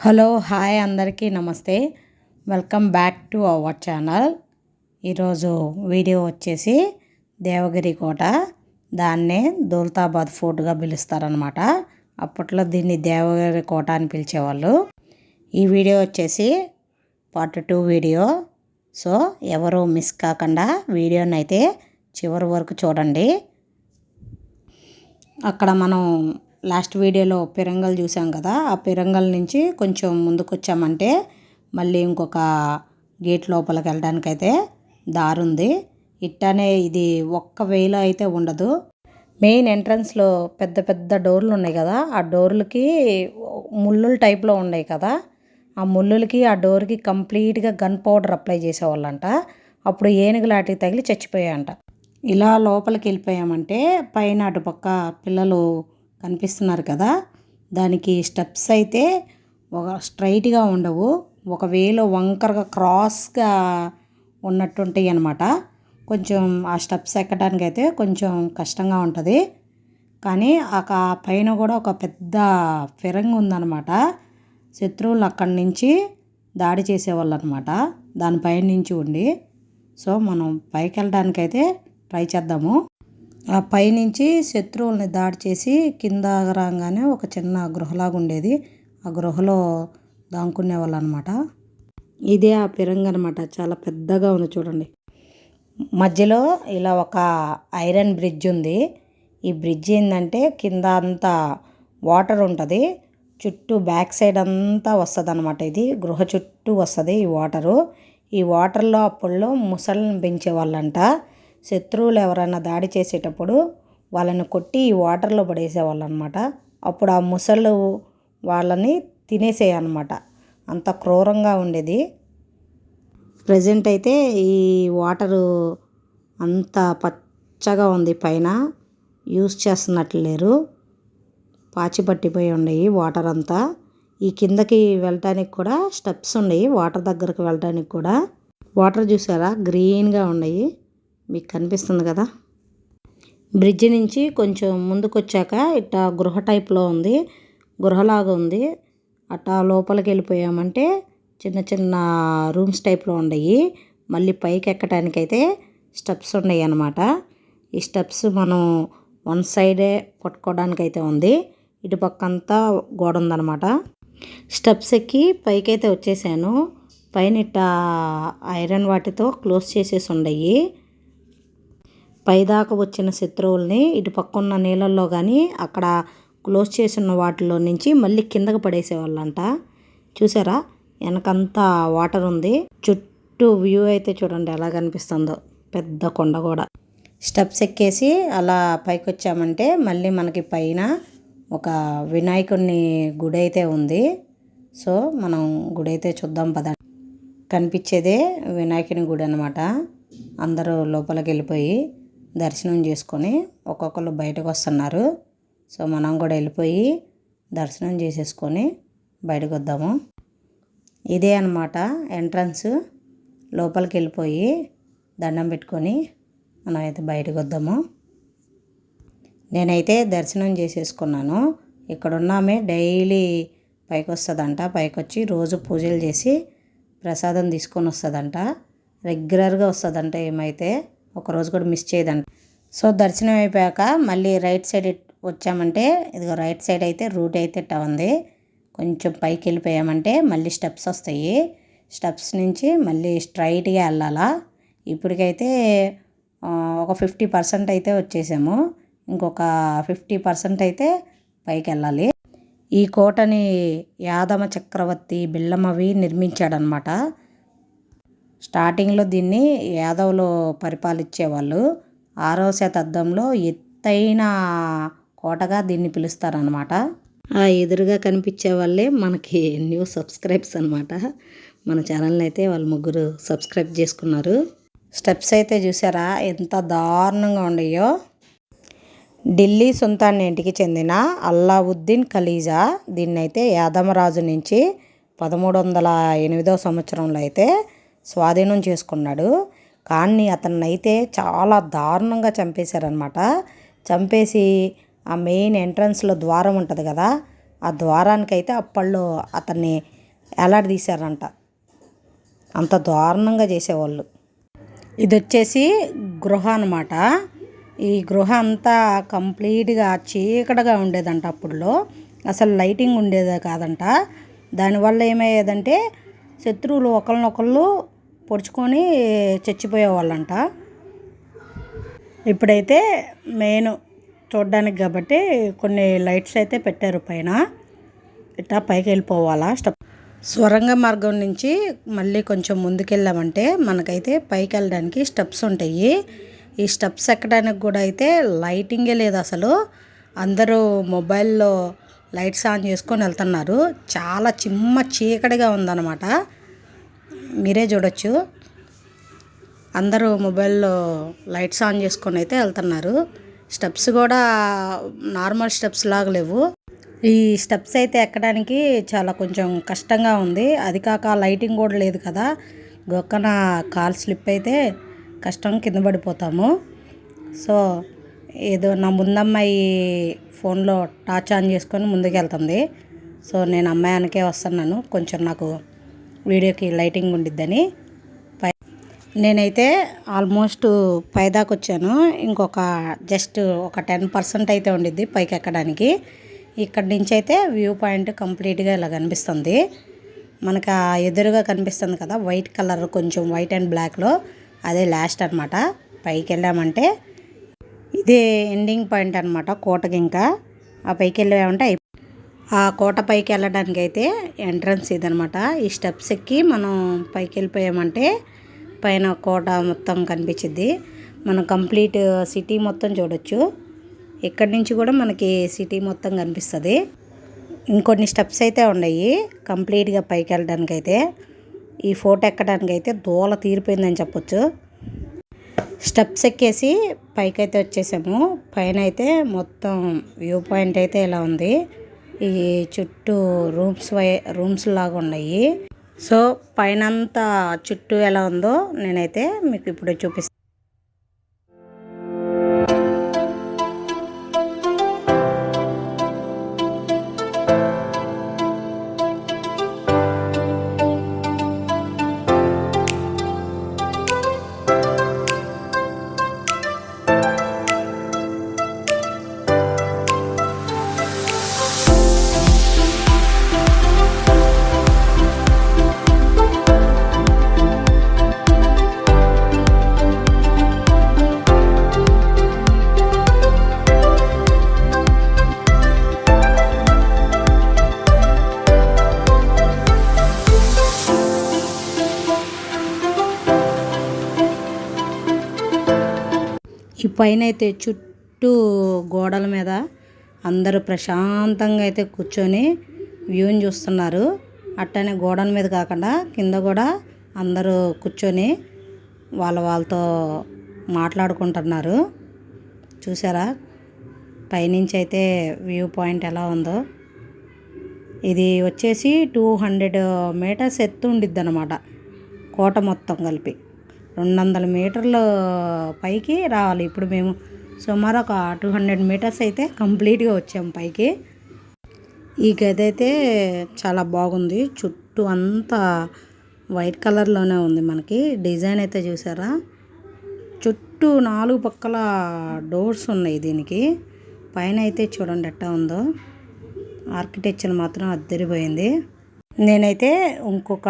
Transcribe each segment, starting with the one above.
Hello hi అందరికీ namaste. Welcome back to our channel. ఈరోజు video వచ్చేసి దేవగిరి కోట. దాన్నే దౌలతాబాద్ ఫోర్ట్గా పిలుస్తారనమాట అప్పట్లో దీన్ని దేవగిరి కోట అని పిలిచేవాళ్ళు. ఈ వీడియో వచ్చేసి పార్ట్ టూ వీడియో. సో ఎవరు మిస్ కాకుండా వీడియోని అయితే చివరి వరకు చూడండి. అక్కడ మనం లాస్ట్ వీడియోలో పిరంగల్ చూసాం కదా ఆ పిరంగల్ నుంచి కొంచెం ముందుకు వచ్చామంటే మళ్ళీ ఇంకొక గేట్ లోపలికి వెళ్ళడానికి అయితే దారి ఉంది ఇట్టనే ఇది ఒక్క వేలో అయితే ఉండదు. మెయిన్ ఎంట్రన్స్లో పెద్ద పెద్ద డోర్లు ఉన్నాయి కదా ఆ డోర్లకి ముళ్ళుల టైప్లో ఉన్నాయి కదా ఆ ముళ్ళులకి ఆ డోర్కి కంప్లీట్గా గన్ పౌడర్ అప్లై చేసేవాళ్ళంట. అప్పుడు ఏనుగులాటికి తగిలి చచ్చిపోయాయంట. ఇలా లోపలికి వెళ్ళిపోయామంటే పైన అటుపక్క పిల్లలు కనిపిస్తున్నారు కదా. దానికి స్టెప్స్ అయితే ఒక స్ట్రైట్గా ఉండవు. ఒక వేలో వంకరగా క్రాస్గా ఉన్నట్టుంటాయి అనమాట కొంచెం ఆ స్టెప్స్ ఎక్కడానికి అయితే కొంచెం కష్టంగా ఉంటుంది. కానీ ఆ పైన కూడా ఒక పెద్ద ఫిరంగి ఉందన్నమాట. శత్రువులు అక్కడి నుంచి దాడి చేసేవాళ్ళు అనమాట దానిపైన నుంచి ఉండి. సో మనం పైకి వెళ్ళడానికైతే ట్రై చేద్దాము. ఆ పైనుంచి శత్రువుల్ని దాడి చేసి కింద రాగానే ఒక చిన్న గృహలాగా ఉండేది ఆ గృహలో దాంకునేవాళ్ళు అనమాట ఇదే ఆ పిరంగి అనమాట చాలా పెద్దగా ఉంది చూడండి. మధ్యలో ఇలా ఒక ఐరన్ బ్రిడ్జ్ ఉంది. ఈ బ్రిడ్జ్ ఏంటంటే కింద అంతా వాటర్ ఉంటుంది. చుట్టూ బ్యాక్ సైడ్ అంతా వస్తుంది అనమాట ఇది. గృహ చుట్టూ వస్తుంది ఈ వాటరు. ఈ వాటర్లో అప్పుల్లో ముసళ్ళని పెంచేవాళ్ళంట. శత్రువులు ఎవరైనా దాడి చేసేటప్పుడు వాళ్ళని కొట్టి ఈ వాటర్లో పడేసేవాళ్ళు అనమాట అప్పుడు ఆ ముసళ్ళు వాళ్ళని తినేసేయన్నమాట అంత క్రూరంగా ఉండేది. ప్రజెంట్ అయితే ఈ వాటరు అంత పచ్చగా ఉంది పైన. యూస్ చేస్తున్నట్లు లేరు. పాచి పట్టిపోయి ఉన్నాయి వాటర్ అంతా. ఈ కిందకి వెళ్ళటానికి కూడా స్టెప్స్ ఉన్నాయి. వాటర్ దగ్గరకు వెళ్ళటానికి కూడా. వాటర్ చూసారా? గ్రీన్గా ఉన్నాయి. మీకు కనిపిస్తుంది కదా? బ్రిడ్జ్ నుంచి కొంచెం ముందుకొచ్చాక ఇట్ట గృహ టైప్లో ఉంది. గృహలాగా ఉంది. అట్టా లోపలికి వెళ్ళిపోయామంటే చిన్న చిన్న రూమ్స్ టైప్లో ఉండయి. మళ్ళీ పైకి ఎక్కడానికైతే అయితే స్టెప్స్ ఉన్నాయి అన్నమాట. ఈ స్టెప్స్ మనం వన్ సైడే పట్టుకోవడానికి అయితే ఉంది. ఇటు పక్క అంతా గోడ ఉందన్నమాట. స్టెప్స్ ఎక్కి పైకైతే వచ్చేసాను. పైన ఇట్ట ఐరన్ వాటితో క్లోజ్ చేసేసి ఉండయి. పైదాకా వచ్చిన శత్రువుల్ని ఇటు పక్కన్న నీళ్ళల్లో కానీ అక్కడ క్లోజ్ చేసిన వాటిలో నుంచి మళ్ళీ కిందకు పడేసేవాళ్ళంట. చూసారా? వెనకంతా వాటర్ ఉంది. చుట్టూ వ్యూ అయితే చూడండి ఎలా కనిపిస్తుందో. పెద్ద కొండ కూడా స్టెప్స్ ఎక్కేసి అలా పైకి వచ్చామంటే మళ్ళీ మనకి పైన ఒక వినాయకుడిని గుడి అయితే ఉంది. సో మనం గుడి అయితే చూద్దాం పద. కనిపించేదే వినాయకుని గుడి అనమాట అందరూ లోపలికి వెళ్ళిపోయి దర్శనం చేసుకొని ఒక్కొక్కరు బయటకు వస్తున్నారు. సో మనం కూడా వెళ్ళిపోయి దర్శనం చేసేసుకొని బయటకు వద్దాము. ఇదే అనమాట ఎంట్రన్స్. లోపలికి వెళ్ళిపోయి దండం పెట్టుకొని మనం అయితే బయటకు వద్దాము. నేనైతే దర్శనం చేసేసుకున్నాను. ఇక్కడ ఉన్నామే డైలీ పైకి వస్తుందంట. పైకి వచ్చి రోజు పూజలు చేసి ప్రసాదం తీసుకొని వస్తుందంట. రెగ్యులర్గా వస్తుందంట ఏమైతే. ఒకరోజు కూడా మిస్ చేయదండి సో దర్శనం అయిపోయాక మళ్ళీ రైట్ సైడ్ వచ్చామంటే ఇదిగో రైట్ సైడ్ అయితే రూట్ అయితే ఇట్టా ఉంది. కొంచెం పైకి వెళ్ళిపోయామంటే మళ్ళీ స్టెప్స్ వస్తాయి. స్టెప్స్ నుంచి మళ్ళీ స్ట్రైట్గా వెళ్ళాలా. ఇప్పటికైతే ఒక ఫిఫ్టీ పర్సెంట్ అయితే వచ్చేసాము. ఇంకొక ఫిఫ్టీ పర్సెంట్ అయితే పైకి వెళ్ళాలి. ఈ కోటని యాదమ చక్రవర్తి బిల్లమవి నిర్మించాడనమాట స్టార్టింగ్లో దీన్ని యాదవులు పరిపాలించేవాళ్ళు. ఆరో శతాబ్దంలో ఎత్తైన కోటగా దీన్ని పిలుస్తారనమాట ఆ ఎదురుగా కనిపించే వాళ్ళే మనకి న్యూ సబ్స్క్రైబ్స్ అనమాట మన ఛానల్ని అయితే వాళ్ళు ముగ్గురు సబ్స్క్రైబ్ చేసుకున్నారు. స్టెప్స్ అయితే చూసారా? ఎంత దారుణంగా ఉండయో ఢిల్లీ సుల్తాన్ ఇంటికి చెందిన అల్లావుద్దీన్ ఖలీజా దీన్నైతే యాదమరాజు నుంచి పదమూడు వందల ఎనిమిదో సంవత్సరంలో అయితే స్వాధీనం చేసుకున్నాడు. కానీ అతన్ని అయితే చాలా దారుణంగా చంపేశారనమాట చంపేసి ఆ మెయిన్ ఎంట్రన్స్లో ద్వారం ఉంటుంది కదా ఆ ద్వారానికైతే అప్పళ్ళు అతన్ని ఎలాడదీశారంట అంత దారుణంగా చేసేవాళ్ళు. ఇది వచ్చేసి గృహ అనమాట ఈ గృహ అంతా కంప్లీట్గా చీకటిగా ఉండేదంట అప్పుడులో అసలు లైటింగ్ ఉండేదే కాదంట. దానివల్ల ఏమయ్యేదంటే శత్రువులు ఒకరినొకళ్ళు పొడుచుకొని చచ్చిపోయేవాళ్ళంట. ఇప్పుడైతే మెయిన్ చూడడానికి కాబట్టి కొన్ని లైట్స్ అయితే పెట్టారు పైన. ఇట్లా పైకి వెళ్ళిపోవాలా? స్టెప్. స్వరంగ మార్గం నుంచి మళ్ళీ కొంచెం ముందుకెళ్ళామంటే మనకైతే పైకి వెళ్ళడానికి స్టెప్స్ ఉంటాయి. ఈ స్టెప్స్ ఎక్కడానికి కూడా అయితే లైటింగే లేదు అసలు. అందరూ మొబైల్లో లైట్స్ ఆన్ చేసుకొని వెళ్తున్నారు. చాలా చిమ్మ చీకటిగా ఉందన్నమాట. మీరే చూడొచ్చు. అందరూ మొబైల్లో లైట్స్ ఆన్ చేసుకొని అయితే వెళ్తున్నారు. స్టెప్స్ కూడా నార్మల్ స్టెప్స్ లాగా లేవు. ఈ స్టెప్స్ అయితే ఎక్కడానికి చాలా కొంచెం కష్టంగా ఉంది. అది కాక లైటింగ్ కూడా లేదు కదా. గొక్కన కాల్ స్లిప్ అయితే కష్టం కింద పడిపోతాము. సో ఏదో నా ముందమ్మాయి ఫోన్లో టార్చ్ ఆన్ చేసుకొని ముందుకు వెళ్తుంది సో నేను అమ్మాయి వస్తున్నాను. కొంచెం నాకు వీడియోకి లైటింగ్ ఉండిద్దని. పై నేనైతే ఆల్మోస్ట్ పైదాకా వచ్చాను. ఇంకొక జస్ట్ ఒక టెన్ పర్సెంట్ అయితే ఉండిద్ది పైకి ఎక్కడానికి. ఇక్కడ నుంచి అయితే వ్యూ పాయింట్ కంప్లీట్గా ఇలా కనిపిస్తుంది. మనకు ఆ ఎదురుగా కనిపిస్తుంది కదా వైట్ కలర్ కొంచెం వైట్ అండ్ బ్లాక్లో. అదే లాస్ట్ అనమాట పైకి వెళ్ళామంటే ఇదే ఎండింగ్ పాయింట్ అనమాట కోటకి ఇంకా ఆ పైకి వెళ్ళామంటే ఆ కోట పైకి వెళ్ళడానికి అయితే ఎంట్రన్స్ ఇదనమాట. ఈ స్టెప్స్ ఎక్కి మనం పైకి వెళ్ళిపోయామంటే పైన కోట మొత్తం కనిపించింది మనం కంప్లీట్ సిటీ మొత్తం చూడొచ్చు. ఇక్కడి నుంచి కూడా మనకి సిటీ మొత్తం కనిపిస్తుంది. ఇంకొన్ని స్టెప్స్ అయితే ఉన్నాయి కంప్లీట్గా పైకి వెళ్ళడానికి అయితే ఈ ఫోటో ఎక్కడానికి అయితే దూల తీరిపోయిందని చెప్పొచ్చు. స్టెప్స్ ఎక్కేసి పైకి అయితే వచ్చేసాము. పైన అయితే మొత్తం వ్యూ పాయింట్ అయితే ఇలా ఉంది. ఈ చుట్టూ రూమ్స్ వై రూమ్స్ లాగా ఉన్నాయి. సో పైనంతా చుట్టూ ఎలా ఉందో నేనైతే మీకు ఇప్పుడు చూపిస్తాను ఈ పైన అయితే చుట్టూ గోడల మీద అందరూ ప్రశాంతంగా అయితే కూర్చొని వ్యూని చూస్తున్నారు. అట్టనే గోడల మీద కాకుండా కింద కూడా అందరూ కూర్చొని వాళ్ళ వాళ్ళతో మాట్లాడుకుంటున్నారు. చూసారా? పైనుంచి అయితే వ్యూ పాయింట్ ఎలా ఉందో. ఇది వచ్చేసి టూ హండ్రెడ్ మీటర్స్ ఎత్తు ఉండిద్ది అనమాట కోట మొత్తం కలిపి. రెండు వందల మీటర్లు పైకి రావాలి. ఇప్పుడు మేము సుమారు ఒక టూ హండ్రెడ్ మీటర్స్ అయితే కంప్లీట్గా వచ్చాము పైకి. ఈ గది అయితే చాలా బాగుంది. చుట్టూ అంతా వైట్ కలర్లోనే ఉంది మనకి. డిజైన్ అయితే చూసారా? చుట్టూ నాలుగు పక్కల డోర్స్ ఉన్నాయి దీనికి. పైన అయితే చూడండి ఎట్టా ఉందో. ఆర్కిటెక్చర్ మాత్రం అద్దరిపోయింది. నేనైతే ఇంకొక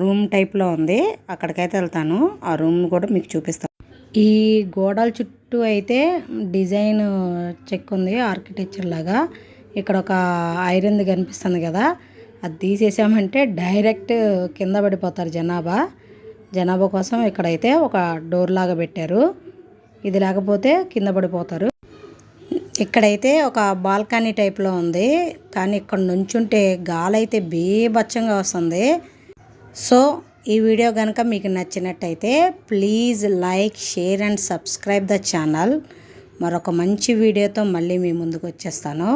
రూమ్ టైప్లో ఉంది. అక్కడికైతే వెళ్తాను. ఆ రూమ్ కూడా మీకు చూపిస్తాను ఈ గోడల చుట్టూ అయితే డిజైన్ చెక్ ఉంది. ఆర్కిటెక్చర్ లాగా. ఇక్కడ ఒక ఐరన్ది కనిపిస్తుంది కదా. అది తీసేసామంటే డైరెక్ట్ కింద పడిపోతారు జనాభా. జనాభా కోసం ఇక్కడైతే ఒక డోర్ లాగా పెట్టారు. ఇది లేకపోతే కింద పడిపోతారు. ఇక్కడైతే ఒక బాల్కనీ టైప్లో ఉంది. కానీ ఇక్కడ నుంచుంటే గాలి అయితే బీభత్సంగా వస్తుంది. సో ఈ వీడియో కనుక మీకు నచ్చినట్టయితే please like share and subscribe the channel. మరొక మంచి వీడియోతో మళ్ళీ మీ ముందుకు వచ్చేస్తాను.